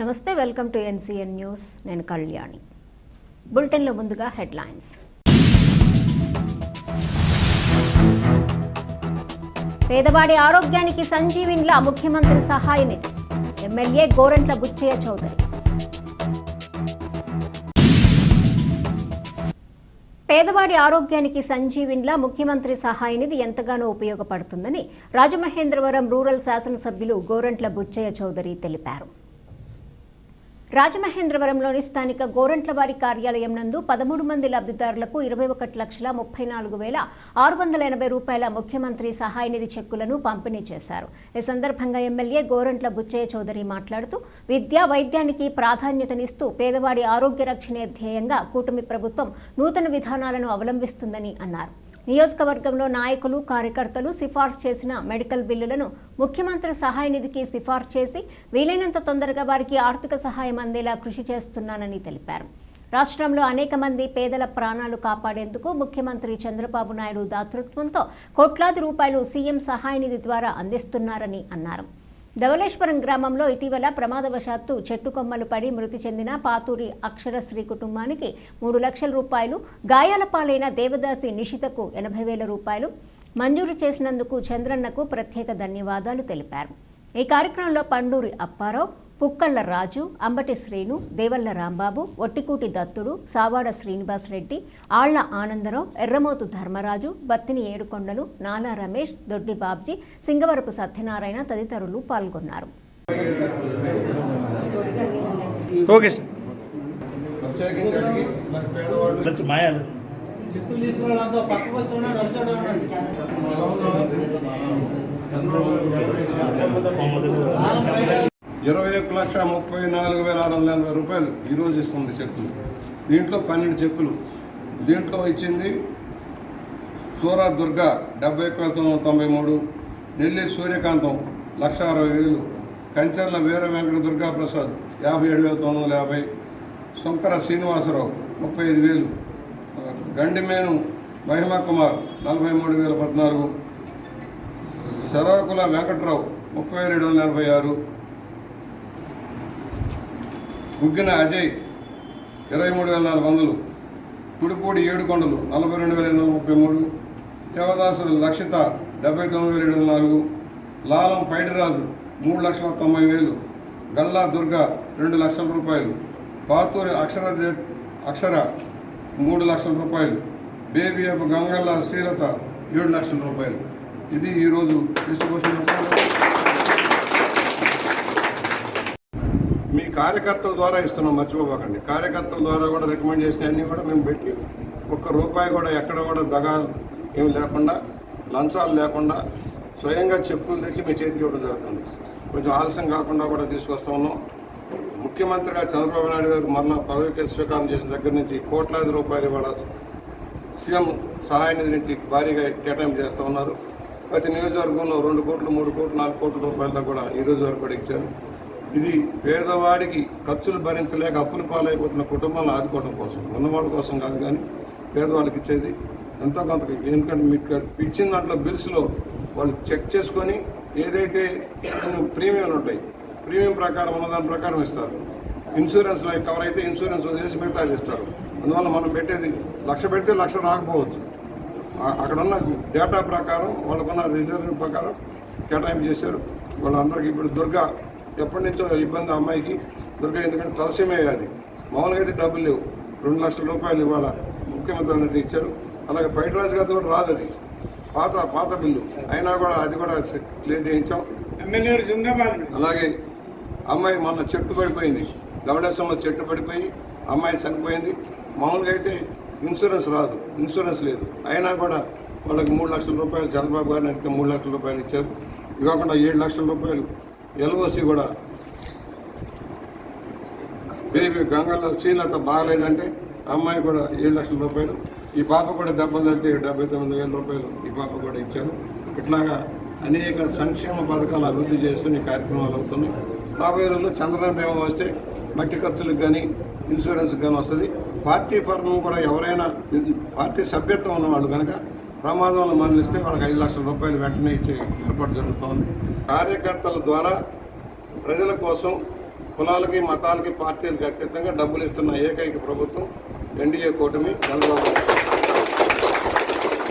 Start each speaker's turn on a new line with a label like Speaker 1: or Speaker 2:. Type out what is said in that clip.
Speaker 1: నమస్తే welcome to NCN news. నేను కళ్యాణి. బులెటిన్లో ముందుగా హెడ్లైన్స్. పేదవాడి ఆరోగ్యానికి సంజీవిన్లా ముఖ్యమంత్రి సహాయ నిధి. ఎమ్మెల్యే గోరంట్ల బుచ్చయ్య చౌదరి. పేదవాడి ఆరోగ్యానికి సంజీవిన్లా ముఖ్యమంత్రి సహాయ నిధి ఎంతగానో ఉపయోగపడుతుందని రాజమహేంద్రవరం రూరల్ శాసనసభ్యులు గోరంట్ల బుచ్చయ్య చౌదరి తెలిపారు. రాజమహేంద్రవరంలోని స్థానిక గోరంట్లవారి కార్యాలయం నందు పదమూడు మంది లబ్ధిదారులకు ఇరవై ఒకటి లక్షల ముప్పై నాలుగు వేల ఆరు వందల ఎనభై రూపాయల ముఖ్యమంత్రి సహాయ నిధి చెక్కులను పంపిణీ చేశారు. ఈ సందర్భంగా ఎమ్మెల్యే గోరంట్ల బుచ్చయ్య చౌదరి మాట్లాడుతూ విద్యా వైద్యానికి ప్రాధాన్యతనిస్తూ పేదవాడి ఆరోగ్య రక్షణే ధ్యేయంగా కూటమి ప్రభుత్వం నూతన విధానాలను అవలంబిస్తుందని అన్నారు. నియోజకవర్గంలో నాయకులు కార్యకర్తలు సిఫార్సు చేసిన మెడికల్ బిల్లులను ముఖ్యమంత్రి సహాయ నిధికి సిఫార్సు చేసి వీలైనంత తొందరగా వారికి ఆర్థిక సహాయం అందేలా కృషి చేస్తున్నానని తెలిపారు. రాష్ట్రంలో అనేక మంది పేదల ప్రాణాలు కాపాడేందుకు ముఖ్యమంత్రి చంద్రబాబు నాయుడు దాతృత్వంతో కోట్లాది రూపాయలు సీఎం సహాయ నిధి ద్వారా అందిస్తున్నారని అన్నారు. ధవలేశ్వరం గ్రామంలో ఇటీవల ప్రమాదవశాత్తు చెట్టు కొమ్మలు పడి మృతి చెందిన పాతూరి అక్షరశ్రీ కుటుంబానికి మూడు లక్షల రూపాయలు గాయాల పాలైన దేవదాసి నిషితకు ఎనభై వేల రూపాయలు. మంజూరు చేసినందుకు చంద్రన్నకు ప్రత్యేక ధన్యవాదాలు తెలిపారు. ఈ కార్యక్రమంలో పండూరి అప్పారావు పుక్కళ్ళ రాజు అంబటి శ్రీను దేవల్ల రాంబాబు ఒట్టికూటి దత్తుడు సావాడ శ్రీనివాస్ రెడ్డి ఆళ్ళ ఆనందరావు ఎర్రమోతు ధర్మరాజు బత్తిని ఏడుకొండలు నాలా రమేష్ దొడ్డి బాబ్జీ సింగవరపు సత్యనారాయణ తదితరులు పాల్గొన్నారు.
Speaker 2: పక్కకు
Speaker 3: ఇరవై ఒక్క లక్ష ముప్పై నాలుగు వేల ఆరు వందల ఎనభై రూపాయలు ఈరోజు ఇస్తుంది చెక్కులు. దీంట్లో పన్నెండు చెక్కులు. దీంట్లో ఇచ్చింది సూరా దుర్గా డెబ్బై ఒక్క వేల తొమ్మిది వందల తొంభై మూడు నెల్లూరు సూర్యకాంతం లక్ష అరవై వేలు కంచర్ల వీర వెంకట దుర్గా ప్రసాద్ యాభై ఏడు వేల తొమ్మిది వందల యాభై శంకర శ్రీనివాసరావు ముప్పై ఐదు వేలు గండిమేను మహిమా కుమార్ నలభై మూడు వేల పద్నాలుగు శరవకుల వెంకట్రావు ముప్పై రెండు వందల ఎనభై ఆరు గుగ్గిన అజయ్ ఇరవై మూడు వేల నాలుగు వందలు కుడిపూడి ఏడుకొండలు నలభై రెండు వేల ఎనిమిది వందల ముప్పై మూడు దేవదాసులు లక్షిత డెబ్బై తొమ్మిది వేల ఏడు వందల నాలుగు లాలం పైడిరాజు మూడు లక్షల తొంభై వేలు గల్లా దుర్గా రెండు లక్షల రూపాయలు పాతూరి అక్షర అక్షర మూడు లక్షల రూపాయలు బేబీ అప్ గంగల్ల శ్రీలత ఏడు లక్షల రూపాయలు. ఇది ఈరోజు డిస్ట్రిబ్యూషన్ మీ కార్యకర్తల ద్వారా ఇస్తున్నాం మర్చిపోకండి. కార్యకర్తల ద్వారా కూడా రికమెండ్ చేసిన అన్నీ కూడా మేము పెట్టి ఒక్క రూపాయి కూడా ఎక్కడ కూడా దగా ఏమి లేకుండా లంచాలు లేకుండా స్వయంగా చెప్పులు తెచ్చి మీ చేతికి ఇవ్వడం జరుగుతుంది. కొంచెం ఆలస్యం కాకుండా కూడా తీసుకొస్తా ఉన్నాం. ముఖ్యమంత్రిగా చంద్రబాబు నాయుడు గారు మరలా పదవికి స్వీకారం చేసిన దగ్గర నుంచి కోట్లాది రూపాయలు ఇవాళ సీఎం సహాయ నిధి నుంచి భారీగా కేటాయింపు చేస్తూ ఉన్నారు. ప్రతి నియోజకవర్గంలో రెండు కోట్లు మూడు కోట్లు నాలుగు కోట్ల రూపాయలతో కూడా ఈ రోజు వరకు కూడా ఇచ్చారు. ఇది పేదవాడికి ఖర్చులు భరించలేక అప్పులు పాలైపోతున్న కుటుంబాలను ఆదుకోవడం కోసం ఉన్నవాళ్ళ కోసం కాదు కానీ పేదవాళ్ళకి ఇచ్చేది ఎంతో కొంత ఎందుకంటే మీకు ఇచ్చిన దాంట్లో బిల్స్లో వాళ్ళు చెక్ చేసుకొని ఏదైతే ప్రీమియంలు ఉంటాయి ప్రీమియం ప్రకారం ఉన్న దాని ప్రకారం ఇస్తారు. ఇన్సూరెన్స్ లైఫ్ కవర్ అయితే ఇన్సూరెన్స్ వదిలేసి మిగతా ఇస్తారు. అందువల్ల మనం పెట్టేది లక్ష పెడితే లక్ష రాకపోవచ్చు. అక్కడ ఉన్న డేటా ప్రకారం వాళ్ళకున్న రిజర్వ్ ప్రకారం కేటాయింపు చేశారు. వాళ్ళందరికీ ఇప్పుడు దుర్గా ఎప్పటి నుంచో ఇబ్బంది అమ్మాయికి దుర్గా ఎందుకంటే తలసీమే అది. మామూలుగా అయితే డబ్బులు లేవు. రెండు లక్షల రూపాయలు ఇవాళ ముఖ్యమంత్రి అనేది ఇచ్చారు. అలాగే పైటరాజు గారితో కూడా రాదు అది. పాత పాత బిల్లు. అయినా కూడా అది కూడా క్లియర్ చేయించాం. అలాగే అమ్మాయి మొన్న చెట్టు పడిపోయింది. గవడేశ్వరంలో చెట్టు పడిపోయి అమ్మాయి చనిపోయింది. మామూలుగా అయితే ఇన్సూరెన్స్ రాదు. ఇన్సూరెన్స్ లేదు. అయినా కూడా వాళ్ళకి మూడు లక్షల రూపాయలు చంద్రబాబు గారిని అడిగితే మూడు లక్షల రూపాయలు ఇచ్చారు. ఇది కాకుండా ఏడు లక్షల రూపాయలు ఎల్ఓసి కూడా. బేబీ గంగల్లో శ్రీలత బాగలేదంటే అమ్మాయి కూడా ఏడు లక్షల రూపాయలు. ఈ పాప కూడా దెబ్బలు తగ్గితే డెబ్బై తొమ్మిది వేల రూపాయలు ఈ పాప కూడా ఇచ్చారు. ఇట్లాగా అనేక సంక్షేమ పథకాలు అభివృద్ధి చేస్తున్న కార్యక్రమాలు అవుతున్నాయి. రాబోయే రోజుల్లో చంద్రబాబు బీమా వస్తే మట్టి ఖర్చులకు కానీ ఇన్సూరెన్స్ కానీ వస్తుంది. పార్టీ పరం కూడా ఎవరైనా పార్టీ సభ్యత్వం ఉన్నవాళ్ళు కనుక ప్రమాదంలో మరణిస్తే వాళ్ళకి ఐదు లక్షల రూపాయలు వెంటనే ఇచ్చే ఏర్పాటు జరుగుతోంది. కార్యకర్తల ద్వారా ప్రజల కోసం కులాలకి మతాలకి పార్టీలకి అతీతంగా డబ్బులు ఇస్తున్న ఏకైక ప్రభుత్వం ఎన్డీఏ కూటమి చంద్రబాబు